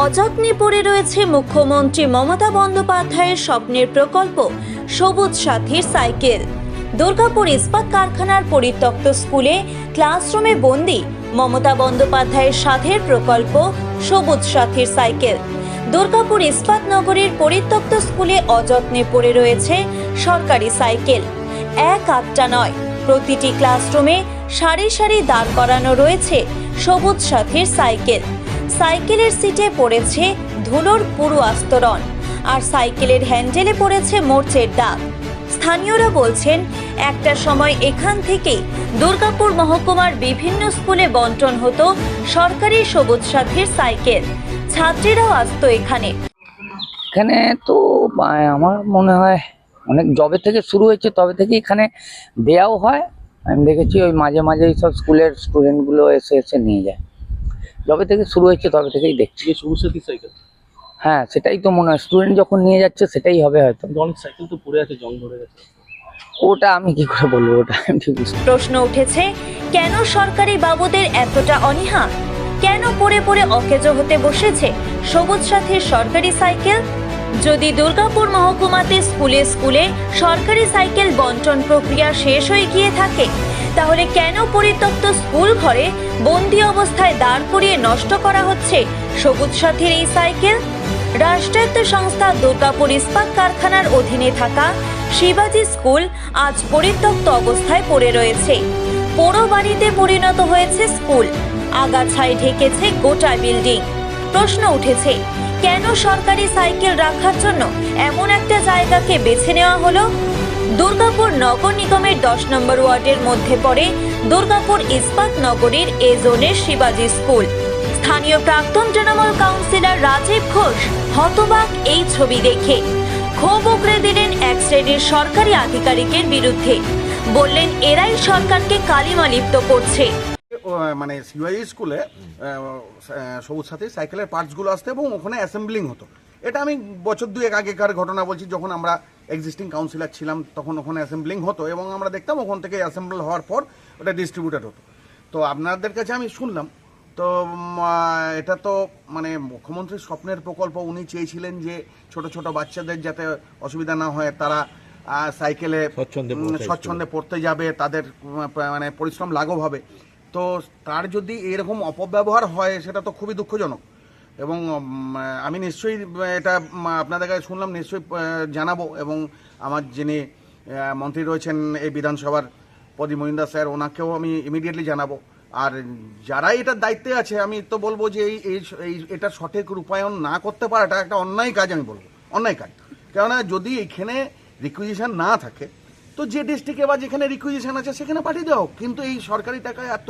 অযত্নে পড়ে রয়েছে মুখ্যমন্ত্রী মমতা বন্দ্যোপাধ্যায়ের স্বপ্নের প্রকল্প, সবুজ সাথীর সাইকেল। দুর্গাপুর ইস্পাত কারখানার পরিত্যক্ত স্কুলে ক্লাসরুমে বন্দি মমতা বন্দ্যোপাধ্যায়ের সাথের প্রকল্প, সবুজ সাথীর সাইকেল। দুর্গাপুর ইস্পাত নগরীর পরিত্যক্ত স্কুলে অযত্নে পড়ে রয়েছে সরকারি সাইকেল। এক আটটা নয়, প্রতিটি ক্লাসরুমে সারি সারি দাঁড় করানো রয়েছে সবুজ সাথীর সাইকেল। সাইকেলের সিটে পড়েছে ধুলোর পুরো আস্তরণ, আর সাইকেলের হ্যান্ডেলে পড়েছে মোর্চের দাগ। স্থানীয়রা বলছেন, একটা সময় এখান থেকেই দুর্গাপুর মহকুমার বিভিন্ন স্কুলে বন্টন হতো সরকারি সবুজ সাথীর সাইকেল। ছাত্রীরাও আসতো এখানে। এখানে তো আমার মনে হয় অনেক জবে থেকে শুরু হয়েছে, তবে থেকে এখানে দেয়াও হয়। আমি দেখেছি ওই মাঝে মাঝে সব স্কুলের স্টুডেন্টগুলো এসে এসে নিয়ে যায়। জবে থেকে শুরু হয়েছে তবে থেকেই দেখছি। যে সবুজ সাইকেল হ্যাঁ সেটাই তো মনে হয়। স্টুডেন্ট যখন নিয়ে যাচ্ছে সেটাই হবে হয়তো। অনেক সাইকেল তো পড়ে আছে জং ধরে গেছে। ওটা আমি কি করে বলব ওটা আমি ঠিক প্রশ্ন উঠেছে কেন সরকারি বাবুদের এতটা অনীহা? কেন পড়ে পড়ে অকেজো হতে বসেছে? সবুজ সাথে সরকারি সাইকেল যদি দুর্গাপুর মহকুমাতে স্কুলে স্কুলে সরকারি সাইকেল বন্টন প্রক্রিয়া শেষ হয়ে গিয়ে থাকে, তাহলে কেন পরিত্যক্ত স্কুল ঘরে বন্দি অবস্থায় দাঁড় করিয়ে নষ্ট করা হচ্ছে সবুজ সাথীর এই সাইকেল? রাষ্ট্রায়ত্ত সংস্থা দুর্গাপুর ইস্পাত কারখানার অধীনে থাকা শিবাজি স্কুল আজ পরিত্যক্ত অবস্থায় পড়ে রয়েছে। পোড়ো বাড়িতে পরিণত হয়েছে স্কুল। আগাছায় ঢেকেছে গোটা বিল্ডিং। প্রশ্ন উঠেছে কেন সরকারি সাইকেল রাখার জন্য এমন একটা জায়গাকে বেছে নেওয়া হলো? দুর্গাপুর নগর নিগমের দশ নম্বর ওয়ার্ডের মধ্যে পড়ে দুর্গাপুর ইস্পাত নগরীর এ জোনের শিবাজি স্কুল। স্থানীয় প্রাক্তন তৃণমূল কাউন্সিলর রাজীব ঘোষ হতবাক এই ছবি দেখে। ক্ষোভ উগড়ে দিলেন এক শ্রেণির সরকারি আধিকারিকের বিরুদ্ধে। বললেন, এরাই সরকারকে কালিমা লিপ্ত করছে। মানে সিওয়াই স্কুলে সবুজ সাথী সাইকেলের পার্টসগুলো আসতো এবং ওখানে অ্যাসেম্বলিং হতো। এটা আমি বছর দুয়েক আগেকার ঘটনা বলছি যখন আমরা এক্সিস্টিং কাউন্সিলর ছিলাম তখন ওখানে অ্যাসেম্বলিং হতো এবং আমরা দেখতাম ওখান থেকে অ্যাসেম্বল হওয়ার পর ওটা ডিস্ট্রিবিউটেড হতো। তো আপনাদের কাছে আমি শুনলাম তো এটা তো মানে মুখ্যমন্ত্রীর স্বপ্নের প্রকল্প উনি চেয়েছিলেন যে ছোট ছোট বাচ্চাদের যাতে অসুবিধা না হয় তারা সাইকেলে স্বচ্ছন্দে স্বচ্ছন্দে পড়তে যাবে তাদের মানে পরিশ্রম লাঘব হবে। তো তার যদি এরকম অপব্যবহার হয়, সেটা তো খুবই দুঃখজনক। এবং আমি নিশ্চয়ই এটা আপনাদের কাছে শুনলাম, নিশ্চয়ই জানাব। এবং আমার যিনি মন্ত্রী রয়েছেন এই বিধানসভার প্রদীপ মহিন্দা স্যার, ওনাকেও আমি ইমিডিয়েটলি জানাব। আর যারা এটার দায়িত্বে আছে, আমি তো বলব যে এই- এই এটা সঠিক রূপায়ণ না করতে পারাটা একটা অন্যায় কাজ, আমি বলব। অন্যায় কাজ। কেননা যদি এখানে রিকুইজিশন না থাকে তো যে ডিস্ট্রিক্টে বা যেখানে রিকুইজিশন আছে সেখানে পাঠিয়ে দাও। কিন্তু এই সরকারি টাকায় এত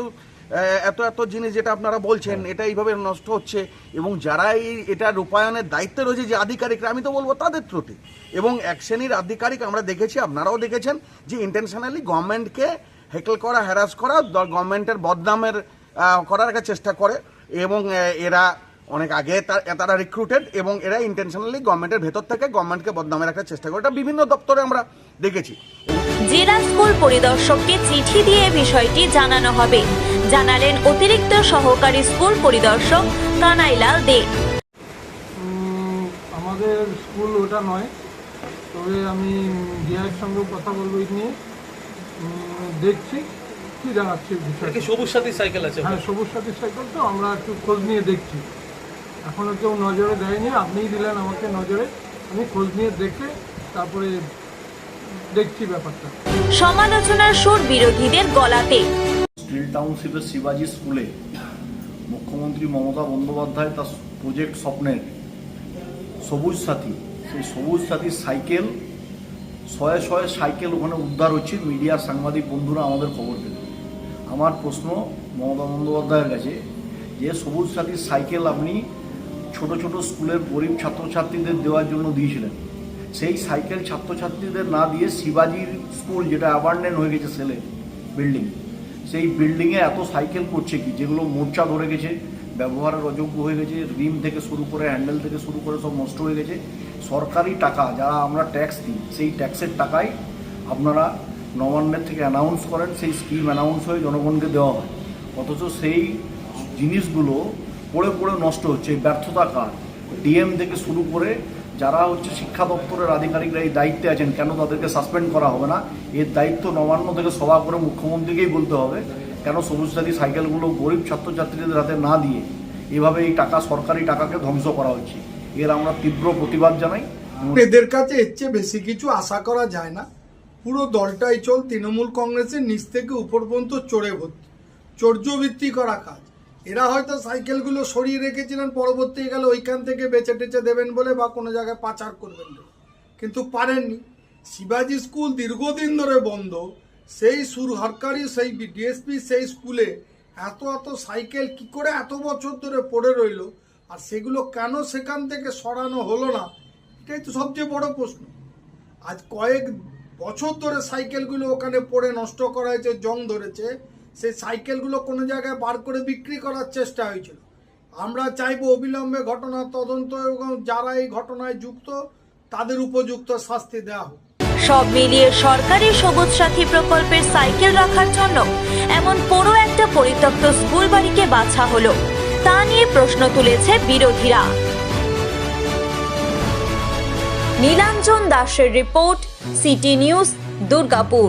এত এত জিনিস যেটা আপনারা বলছেন এটা এইভাবে নষ্ট হচ্ছে। এবং যারা এই এটা রূপায়ণের দায়িত্ব রয়েছে যে আধিকারিকরা আমি তো বলব তাদের ত্রুটি। এবং এক শ্রেণির আধিকারিক আমরা দেখেছি আপনারাও দেখেছেন যে ইন্টেনশনালি গভর্নমেন্টকে হেকল করা হ্যারাস করা গভর্নমেন্টের বদনামের করার একটা চেষ্টা করে। এবং এরা অনেক আগে তারা রিক্রুটেড এবং এরা ইন্টেনশনালি গভর্নমেন্টের ভেতর থেকে গভর্নমেন্টকে বদনামের একটা চেষ্টা করে। এটা বিভিন্ন দপ্তরে আমরা দেখেছি। জেলা স্কুল পরিদর্শককে চিঠি দিয়ে বিষয়টি জানানো হবে। জানালেন অতিরিক্ত সহকারী স্কুল পরিদর্শক কানাইলাল দে। আমাদের স্কুল ওটা নয় তবে আমি ডিআইয়ের সঙ্গেও কথা বলব এই নিয়ে। দেখছি কি জানাচ্ছি বিষয়টা। কি সবুজ সাথী সাইকেল আছে? হ্যাঁ সবুজ সাথী সাইকেল তো আমরা একটু খোঁজ নিয়ে দেখছি। এখনও কেউ নজরে দেয়নি আপনিই দিলেন আমাকে নজরে। আমি খোঁজ নিয়ে দেখে তারপরে দেখছি ব্যাপারটা। সমালোচনার সুর বিরোধীদের গলাতে। স্টিল টাউনশিপের শিবাজি স্কুলে মুখ্যমন্ত্রী মমতা বন্দ্যোপাধ্যায় তার প্রজেক্ট স্বপ্নের সবুজ সাথী। সেই সবুজ সাথী সাইকেল শয়ে শয়ে সাইকেল ওখানে উদ্ধার হচ্ছে। মিডিয়ার সাংবাদিক বন্ধুরা আমাদের খবর দেবে আমার প্রশ্ন মমতা বন্দ্যোপাধ্যায়ের কাছে যে সবুজ সাথী সাইকেল আপনি ছোট ছোট স্কুলের গরিব ছাত্রছাত্রীদের দেওয়ার জন্য দিয়েছিলেন সেই সাইকেল ছাত্রছাত্রীদের না দিয়ে শিবাজির স্কুল যেটা অ্যাবান্ডেন হয়ে গেছে সেলে বিল্ডিং সেই বিল্ডিংয়ে এত সাইকেল করছে কি? যেগুলো মোর্চা ধরে গেছে, ব্যবহারের অযোগ্য হয়ে গেছে, রিম থেকে শুরু করে হ্যান্ডেল থেকে শুরু করে সব নষ্ট হয়ে গেছে। সরকারি টাকা যারা আমরা ট্যাক্স দিই, সেই ট্যাক্সের টাকায় আপনারা নবান্নের থেকে অ্যানাউন্স করেন, সেই স্কিম অ্যানাউন্স হয়ে জনগণকে দেওয়া হয়। অথচ সেই জিনিসগুলো পড়ে পড়ে নষ্ট হচ্ছে ব্যর্থতা কার? ডিএম থেকে শুরু করে যারা হচ্ছে শিক্ষা দপ্তরের আধিকারিকরা এই দায়িত্বে আছেন, কেন তাদেরকে সাসপেন্ড করা হবে না? এর দায়িত্ব নবান্ন থেকে সভা করে মুখ্যমন্ত্রীকেই বলতে হবে। কেন সবুজ সাথী সাইকেলগুলো গরিব ছাত্রছাত্রীদের হাতে না দিয়ে এভাবে এই টাকা, সরকারি টাকাকে ধ্বংস করা হচ্ছে? এর আমরা তীব্র প্রতিবাদ জানাই। এদের কাছে এর চেয়ে বেশি কিছু আশা করা যায় না। পুরো দলটাই চল তৃণমূল কংগ্রেসের নিচ থেকে উপর পর্যন্ত চড়ে ভর্তি। চর্যবৃত্তি করা কাজ। এরা হয়তো সাইকেলগুলো সরিয়ে রেখেছিলেন পরবর্তীকালে ওইখান থেকে বেচে টেচে দেবেন বলে বা কোনো জায়গায় পাচার করবেন কিন্তু পারেননি। শিবাজি স্কুল দীর্ঘদিন ধরে বন্ধ। সেই সুরহারকারি সেই ডিএসপি, সেই স্কুলে এত এত সাইকেল কি করে এত বছর ধরে পড়ে রইল? আর সেগুলো কেন সেখান থেকে সরানো হলো না? এটাই তো সবচেয়ে বড় প্রশ্ন। আজ কয়েক বছর ধরে সাইকেলগুলো ওখানে পড়ে নষ্ট করা হয়েছে, জং ধরেছে। সেই সাইকেলগুলো কোনো জায়গায় বার করে বিক্রি করার চেষ্টা হয়েছিল। আমরা চাইব অবিলম্বে ঘটনা তদন্ত এবং যারা এই ঘটনায় যুক্ত, তাদের উপযুক্ত শাস্তি দেওয়া হোক। সব মিলিয়ে সরকারি সবুজ সাথী প্রকল্পের সাইকেল রাখার জন্য এমন পুরো একটা পরিত্যক্ত স্কুল বাড়িকে বাছা হলো, তা নিয়ে প্রশ্ন তুলেছে বিরোধীরা। নীলাঞ্জন দাসের report, city news, Durgapur.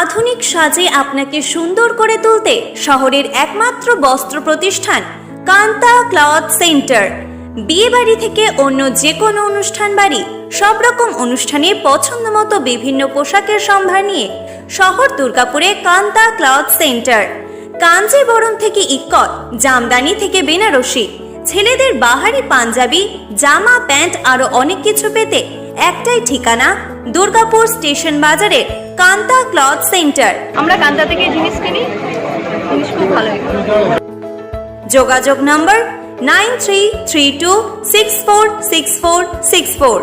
আধুনিক সাজে আপনাকে সুন্দর করে তুলতে শহরের একমাত্র বস্ত্র প্রতিষ্ঠান কান্তা ক্লথ সেন্টার। বিয়ে বাড়ি থেকে অন্য যে কোনো অনুষ্ঠান বাড়ি, সব রকম অনুষ্ঠানে পছন্দ মতো বিভিন্ন পোশাকের সম্ভার নিয়ে শহর দুর্গাপুরে কান্তা ক্লথ সেন্টার। কাঞ্জিবরম থেকে ইক্কত জামদানি থেকে বেনারসি, ছেলেদের বাহারি পাঞ্জাবি, জামা, প্যান্ট আরও অনেক কিছু পেতে একটাই ঠিকানা দুর্গাপুর স্টেশন বাজারে কান্তা ক্লথ সেন্টার। আমরা কান্তা থেকে জিনিস কিনি জিনিস খুব ভালো যোগাযোগ নম্বর nine three three two six four six four six four.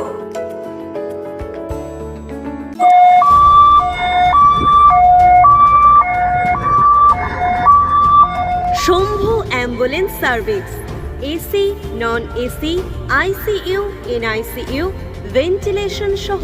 Shambhu ambulance service AC non AC ICU NICU ventilation সহ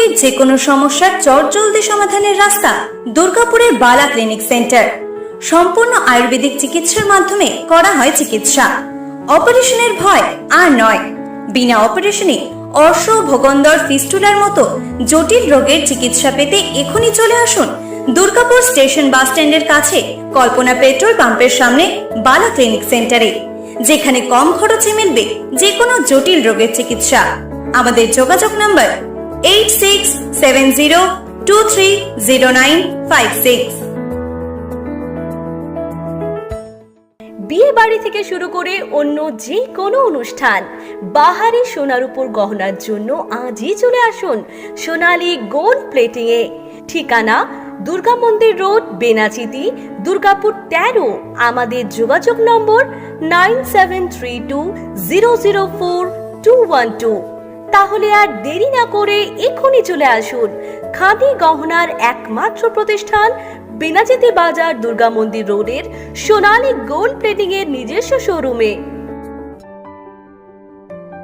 রোগীর যে কোনো সমস্যার চটজলদি সমাধানের রাস্তা দুর্গাপুরের বালা ক্লিনিক সেন্টার। সম্পূর্ণ আয়ুর্বেদিক চিকিৎসার মাধ্যমে করা হয় চিকিৎসা। অপারেশনের ভয় আর নয়। বিনা অপারেশনে অর্শ ভোগন্দর ফিস্টুলার মতো জটিল রোগের চিকিৎসা পেতে এখনই চলে আসুন দুর্গাপুর স্টেশন বাস স্ট্যান্ডের কাছে কল্পনা পেট্রোল পাম্পের সামনে বালা ক্লিনিক সেন্টারে, যেখানে কম খরচে মিলবে যে কোনো জটিল রোগের চিকিৎসা। আমাদের যোগাযোগ নম্বর eight six seven zero two three zero nine five six বিয়ে বাড়ি থেকে শুরু করে অন্য যে কোনো অনুষ্ঠান, বাহারি সোনার উপর গহনার জন্য আজই চলে আসুন সোনালী গোল্ড প্লেটিং এ। ঠিকানা দুর্গা মন্দির রোড, বেনাচিতি, দুর্গাপুর তেরো। আমাদের যোগাযোগ নম্বর nine seven three two zero zero four two one two. তাহলে আর দেরি না করে এক্ষুনি চলে আসুন। খাদি গহনার একমাত্র প্রতিষ্ঠান বেনাজিতে বাজার দুর্গা মন্দির রোডের সোনালী গোল্ড প্লেটিং এর নিজস্ব শোরুমে।